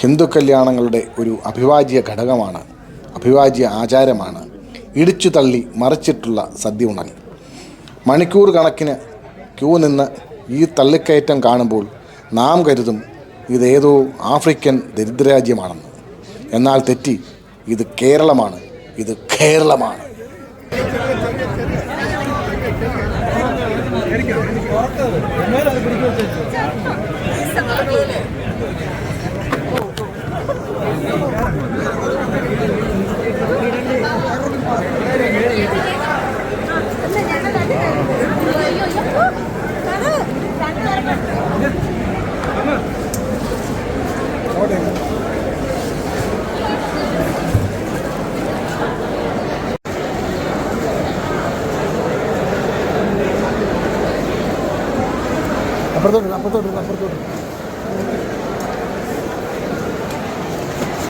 ഹിന്ദു കല്യാണങ്ങളുടെ ഒരു അഭിവാജ്യ ഘടകമാണ് അഭിവാജ്യ ആചാരമാണ്. ഇടിച്ചു തള്ളി മറിച്ചിട്ടുള്ള സദ്യ ഉണൽ മണിക്കൂർ കണക്കിന് ക്യൂ നിന്ന് ഈ തള്ളിക്കയറ്റം കാണുമ്പോൾ നാം കരുതും ഇതേതോ ആഫ്രിക്കൻ ദരിദ്രരാജ്യമാണെന്ന്. എന്നാൽ തെറ്റി ഇത് കേരളമാണ് ഇത് കേരളമാണ്. അപ്പുറത്തോട്ട് അപ്പുറത്തോട്ട് അപ്പുറത്തോട്ട്